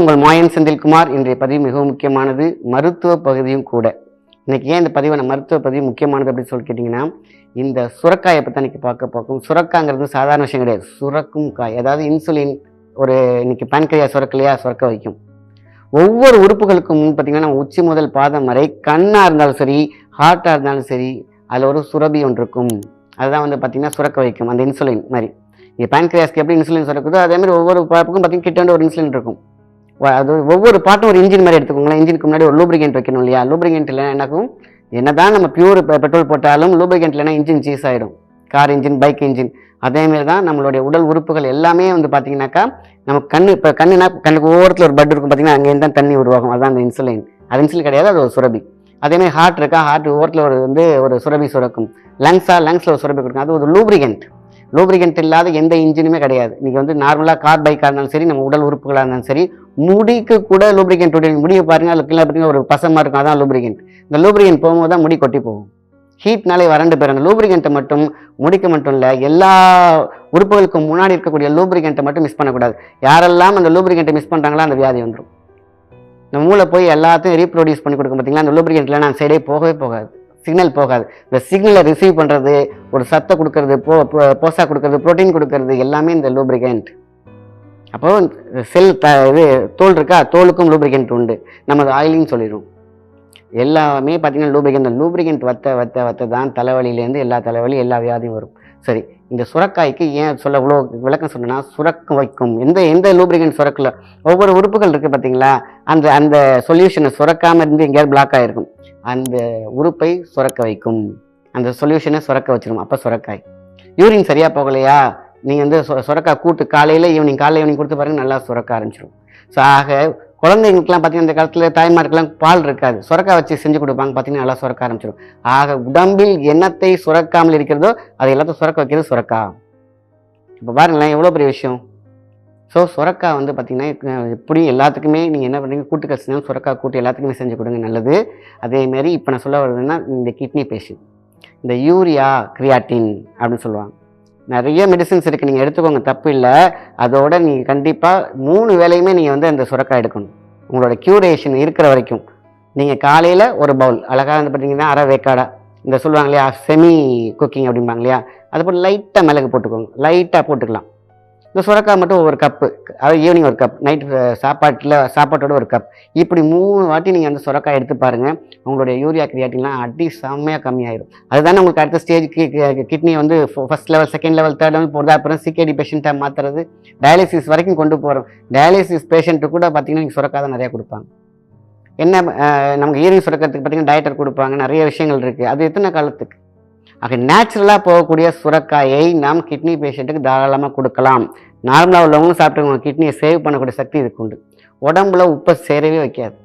உங்கள் மாயன் செந்தில்குமார். இன்றைய பதிவு மிகவும் முக்கியமானது. மருத்துவ பகுதியும் கூட. இன்னைக்கு ஏன் இந்த பதிவை நான் மருத்துவ பதிவு முக்கியமானது அப்படின்னு சொல்லி கேட்டிங்கன்னா இந்த சுரக்காயை பற்றி இன்னைக்கு பார்க்க போக்கும் சுரக்காங்கிறது சாதாரண விஷயம் கிடையாது. சுரக்கும் காய். அதாவது இன்சுலின் ஒரு இன்னைக்கு பேன்கிரியா சுரக்கலையா சுரக்க வைக்கும். ஒவ்வொரு உறுப்புகளுக்கும் முன் பார்த்தீங்கன்னா நம்ம உச்சி முதல் பாதம் வரை கண்ணாக இருந்தாலும் சரி ஹார்ட்டாக இருந்தாலும் சரி அதில் ஒரு சுரபி ஒன்று இருக்கும். அதுதான் வந்து பார்த்தீங்கன்னா சுரக்க வைக்கும். அந்த இன்சுலின் மாதிரி. இங்கே பேன்கிரியாஸ்க்கு எப்படி இன்சுலின் சுரக்குதோ அதே மாதிரி ஒவ்வொரு பார்ப்புக்கும் பார்த்தீங்கன்னா கிட்ட ஒரு இன்சுலின் இருக்கும். அது ஒவ்வொரு பாட்டும் ஒரு இன்ஜின் மாதிரி எடுத்துக்கோங்களேன். இன்ஜினுக்கு முன்னாடி ஒரு லூப்ரிகேண்ட் வைக்கணும் இல்லையா? லூப்ரிகேண்ட் இல்லைன்னா என்னாகும்? என்னதான் நம்ம பியூர் பெட்ரோல் போட்டாலும் லூப்ரிகேண்ட் இல்லைன்னா இன்ஜின் சீஸ் ஆகிடும் கார் இன்ஜின் பைக் இன்ஜின் அதேமாரி தான் நம்மளுடைய உடல் உறுப்புகள் எல்லாமே வந்து பார்த்தீங்கன்னாக்கா நம்ம கண்ணு இப்போ கண்ணுனா கண்ணுக்கு ஓரத்தில் ஒரு பட் இருக்கும் பார்த்தீங்கன்னா அங்கேருந்து தான் தண்ணி உருவாகும். அதுதான் அந்த இன்சுலின் அது இன்சுலின் கிடையாது அது ஒரு சுரபி. அதேமாதிரி ஹார்ட் இருக்கா? ஹார்ட் ஓரத்தில் ஒரு வந்து ஒரு சுரபி சுரக்கும். லங்ஸாக லங்ஸில் ஒரு சுரபி கொடுக்கும். அது ஒரு லூப்ரிகண்ட் லூப்ரிகண்ட் இல்லாத எந்த இன்ஜினுமே கிடையாது. இன்னைக்கு வந்து நார்மலாக கார் பைக்காக இருந்தாலும் சரி நம்ம உடல் உறுப்புகளாக இருந்தாலும் சரி முடிக்கு கூட லூப்ரிகண்ட் உடைய முடியை பாருங்கள் அதுக்கு கீழே பார்த்தீங்கன்னா ஒரு பசமாக இருக்கும் அதான் லூப்ரிகண்ட் இந்த லூப்ரிகண்ட் போகும்போது தான் முடி கொட்டி போகும். ஹீட்னாலே வறண்டு போயிடும். அந்த லூப்ரிகண்ட்டை மட்டும் முடிக்க மட்டும் இல்லை எல்லா உறுப்புகளுக்கும் முன்னாடி இருக்கக்கூடிய லூப்ரிகண்ட்டை மட்டும் மிஸ் பண்ணக்கூடாது. யாரெல்லாம் அந்த லூப்ரிகண்ட்டை மிஸ் பண்ணுறாங்களோ அந்த வியாதி வந்துடும் நம்ம மூளை போய் எல்லாத்தையும் ரீப்ரொடியூஸ் பண்ணி கொடுக்கும் பார்த்தீங்களா அந்த லூப்ரிகண்ட்ல நான் சைடே போகவே போகாது. சிக்னல் போகாது. இந்த சிக்னலை ரிசீவ் பண்ணுறது ஒரு சத்தை கொடுக்கறது போ போஸாக போசா கொடுக்கறது புரோட்டீன் கொடுக்கறது எல்லாமே இந்த லூப்ரிகண்ட் அப்போ செல் த இது தோல் இருக்கா? தோலுக்கும் லூப்ரிகண்ட் உண்டு. நம்ம அது ஆயிலின்னு சொல்லிடுவோம். எல்லாமே பார்த்தீங்கன்னா லூப்ரிகண்ட் லூப்ரிகண்ட் வத்த வத்த வத்த தான் தலைவலியிலேருந்து எல்லா தலைவலி எல்லா வியாதியும் வரும். சரி இந்த சுரக்காய்க்கு ஏன் சொல்ல இவ்வளோ விளக்கம் சொன்னா சுரக்க வைக்கும். எந்த எந்த லூப்ரிகன் சுரக்கல? ஒவ்வொரு உறுப்புகள் இருக்குது பார்த்தீங்களா? அந்த அந்த சொல்யூஷனை சுரக்காமல் இருந்து எங்கேயாவது பிளாக் ஆகிருக்கும் அந்த உறுப்பை சுரக்க வைக்கும். அந்த சொல்யூஷனை சுரக்க வச்சிரும். அப்போ சுரக்காய். யூரின் சரியாக போகலையா? நீங்கள் வந்து சுரக்காய் கூட்டு காலையில் ஈவினிங் காலையில் ஈவினிங் கொடுத்து பாருங்க நல்லா சுரக்க ஆரம்பிச்சிடும் ஸோ ஆக குழந்தைங்களுக்குலாம் பார்த்தீங்கன்னா இந்த காலத்தில் தாய்மாருக்கெல்லாம் பால் இருக்காது. சுரக்கா வச்சு செஞ்சு கொடுப்பாங்க. பார்த்தீங்கன்னா நல்லா சுரக்க ஆரம்பிச்சிடும் ஆக உடம்பில் எண்ணத்தை சுரக்காமல் இருக்கிறதோ அதை எல்லாத்தையும் சுரக்க வைக்கிறது சுரக்கா. இப்போ பாருங்களேன் எவ்வளோ பெரிய விஷயம். ஸோ சுரக்கா வந்து பார்த்தீங்கன்னா எப்படி எல்லாத்துக்குமே நீங்கள் என்ன பண்ணுறீங்க கூட்டு கசினாலும் சுரக்கா கூட்டு எல்லாத்துக்குமே செஞ்சு கொடுங்க நல்லது. அதேமாரி இப்போ நான் சொல்ல வருதுன்னா இந்த கிட்னி பேஷண்ட் இந்த யூரியா கிரியாட்டின் அப்படின்னு சொல்லுவாங்க. நிறைய மெடிசின்ஸ் இருக்குது நீங்கள் எடுத்துக்கோங்க தப்பு இல்லை. அதோட நீங்கள் கண்டிப்பாக மூணு வேளையுமே நீங்கள் வந்து அந்த சுரக்காய் எடுக்கணும். உங்களோட க்யூரேஷன் இருக்கிற வரைக்கும். நீங்கள் காலையில் ஒரு பவுல் அழகாக வந்து பார்த்தீங்கன்னா அரை வேக்காடா. இந்த சொல்லுவாங்க இல்லையா செமி குக்கிங் அப்படிம்பாங்க இல்லையா? அது போல் லைட்டாக மிளகு போட்டுக்கோங்க. லைட்டாக போட்டுக்கலாம். இந்த சுரக்காய் மட்டும் ஒரு கப்பு அது ஈவினிங் ஒரு கப் நைட்டு சாப்பாட்டில் சாப்பாட்டோட ஒரு கப் இப்படி மூணு வாட்டி நீங்கள் அந்த சுரக்காய் எடுத்து பாருங்கள் உங்களுடைய யூரியா கிரியாட்டின்லாம் அடி செம்மையாக கம்மியாயிடும் அதுதானே உங்களுக்கு அடுத்த ஸ்டேஜ் கிட்னி வந்து first level second level third level போடுறது அப்புறம் சிகேடி பேஷண்ட்டாக மாற்றுறது டயாலிசிஸ் வரைக்கும் கொண்டு போகிறோம் டயாலிசிஸ் பேஷண்ட்டு கூட பார்த்தீங்கன்னா நீங்கள் சுரக்காய் தான் நிறையா கொடுப்பாங்க. என்ன நமக்கு ஈரிங் சுரக்கிறதுக்கு பார்த்தீங்கன்னா டயட்டர் கொடுப்பாங்க. நிறைய விஷயங்கள் இருக்குது அது எத்தனை காலத்துக்கு? ஆக நேச்சுரலாக போகக்கூடிய சுரக்காயை நாம் கிட்னி பேஷண்ட்டுக்கு தாராளமாக கொடுக்கலாம். நார்மலாக உள்ளவங்களும் சாப்பிட்டு கிட்னியை சேவ் பண்ணக்கூடிய சக்தி இதுக்கு உண்டு. உடம்புல உப்பை சேரவே வைக்காது.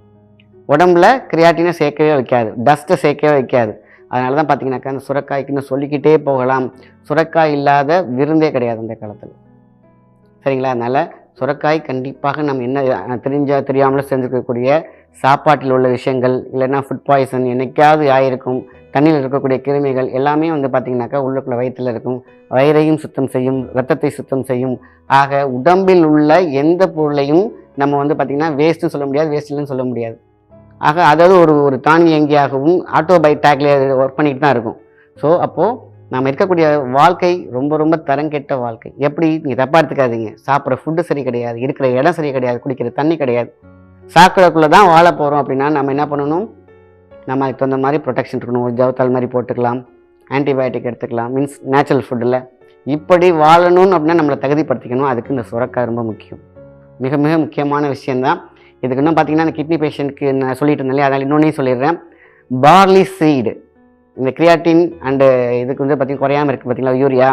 உடம்புல கிரியாட்டினை சேர்க்கவே வைக்காது. டஸ்ட்டை சேர்க்கவே வைக்காது. அதனால தான் பார்த்தீங்கன்னாக்கா அந்த சுரக்காய்க்குன்னு சொல்லிக்கிட்டே போகலாம். சுரக்காய் இல்லாத விருந்தே கிடையாது அந்த காலத்தில். சரிங்களா? அதனால் சுரக்காய் கண்டிப்பாக நம்ம என்ன தெரிஞ்சால் தெரியாமல் செஞ்சுக்கக்கூடிய சாப்பாட்டில் உள்ள விஷயங்கள் இல்லைன்னா ஃபுட் பாய்சன் என்னைக்காவது ஆயிருக்கும். தண்ணியில் இருக்கக்கூடிய கிருமிகள் எல்லாமே வந்து பார்த்திங்கனாக்கா உள்ளுக்குள்ள வயிற்றில் இருக்கும். வயிறையும் சுத்தம் செய்யும் ரத்தத்தை சுத்தம் செய்யும். ஆக உடம்பில் உள்ள எந்த பொருளையும் நம்ம வந்து பார்த்திங்கன்னா வேஸ்ட்னு சொல்ல முடியாது வேஸ்ட் இல்லைன்னு சொல்ல முடியாது. ஆக அதாவது ஒரு ஒரு தானியங்கியாகவும் ஆட்டோ ஒர்க் பண்ணிட்டு தான் இருக்கும். ஸோ அப்போது நம்ம இருக்கக்கூடிய வாழ்க்கை ரொம்ப ரொம்ப தரங்கெட்ட வாழ்க்கை. எப்படி? நீங்கள் தப்பாக எடுத்துக்காதீங்க. சாப்பிட்ற ஃபுட்டு சரி கிடையாது இருக்கிற இடம் சரி கிடையாது குடிக்கிற தண்ணி கிடையாது. சாக்கடைக்குள்ளே தான் வாழ போகிறோம் அப்படின்னா நம்ம என்ன பண்ணணும்? நம்ம அதுக்கு தகுந்த மாதிரி ப்ரொடெக்ஷன் இருக்கணும். ஒரு ஜவத்தால் மாதிரி போட்டுக்கலாம். ஆன்டிபயோட்டிக் எடுத்துக்கலாம். மீன்ஸ் நேச்சுரல் ஃபுட்டில் இப்படி வாழணும்னு அப்படின்னா நம்மளை தகுதிப்படுத்திக்கணும். அதுக்கு இந்த சுரக்காய் ரொம்ப முக்கியம். மிக மிக முக்கியமான விஷயந்தான் இதுக்கு இன்னும் பார்த்தீங்கன்னா இந்த கிட்னி பேஷண்ட்க்கு நான் சொல்லிட்டு இருந்தேன் அதனால் இன்னொன்னே சொல்லிடுறேன். பார்லி சீடு இந்த கிரியாட்டின் அண்டு இதுக்கு வந்து பார்த்தீங்கன்னா குறையாமல் இருக்குது பார்த்தீங்களா யூரியா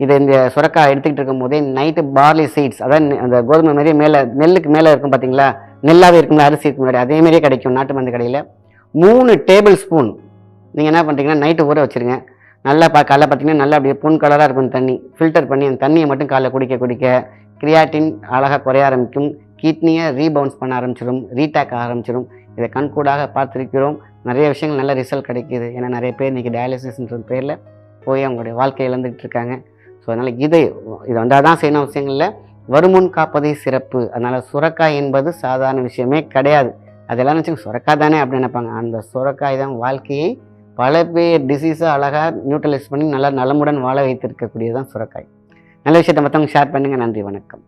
இதை இந்த சுரக்காய் எடுத்துக்கிட்டு இருக்கும் போதே நைட்டு பார்லி சீட்ஸ் அதான் அந்த கோதுமை மாதிரி மேலே நெல்லுக்கு மேலே இருக்கும் பார்த்தீங்களா நெல்லாவே இருக்கும்ல அரிசி இருக்கு முன்னாடி. அதேமாதிரியே கிடைக்கும் நாட்டு மருந்து கடையில். மூணு டேபிள் ஸ்பூன் நீங்கள் என்ன பண்ணுறீங்கன்னா நைட்டு ஊற வச்சுருங்க. நல்லா பா காலைல பார்த்தீங்கன்னா நல்லா அப்படியே பொன் கலராக இருக்கும் தண்ணி. ஃபில்டர் பண்ணி அந்த தண்ணியை மட்டும் காலைல குடிக்க குடிக்க கிரியாட்டின் அழகாக குறைய ஆரம்பிக்கும். கிட்னியை ரீபவுன்ஸ் பண்ண ஆரம்பிச்சிடும் ரீடாக் ஆரம்பிச்சிடும் இதை கண்கூடாக பார்த்துருக்கிறோம். நிறைய விஷயங்கள் நல்ல ரிசல்ட் கிடைக்கிது. ஏன்னா நிறைய பேர் இன்றைக்கி டயாலிசிஸ்ன்ற பேரில் போய் அவங்களுடைய வாழ்க்கையை இழந்துகிட்டு இருக்காங்க. ஸோ அதனால் இதை இது வந்தால் தான் செய்யணும் அவசியங்கள் இல்லை. வருமுன் காப்பதே சிறப்பு. அதனால் சுரக்காய் என்பது சாதாரண விஷயமே கிடையாது. அதெல்லாம் நினச்சி சுரக்காய் தானே அப்படின்னு நினைப்பாங்க. அந்த சுரக்காய் தான் வாழ்க்கையை பல பேர் டிசீஸை அழகாக நியூட்ரலைஸ் பண்ணி நல்லா நலமுடன் வாழ வைத்திருக்கக்கூடியது தான் சுரக்காய். நல்ல விஷயத்தை மற்றவங்க ஷேர் பண்ணுங்கள் நன்றி வணக்கம்.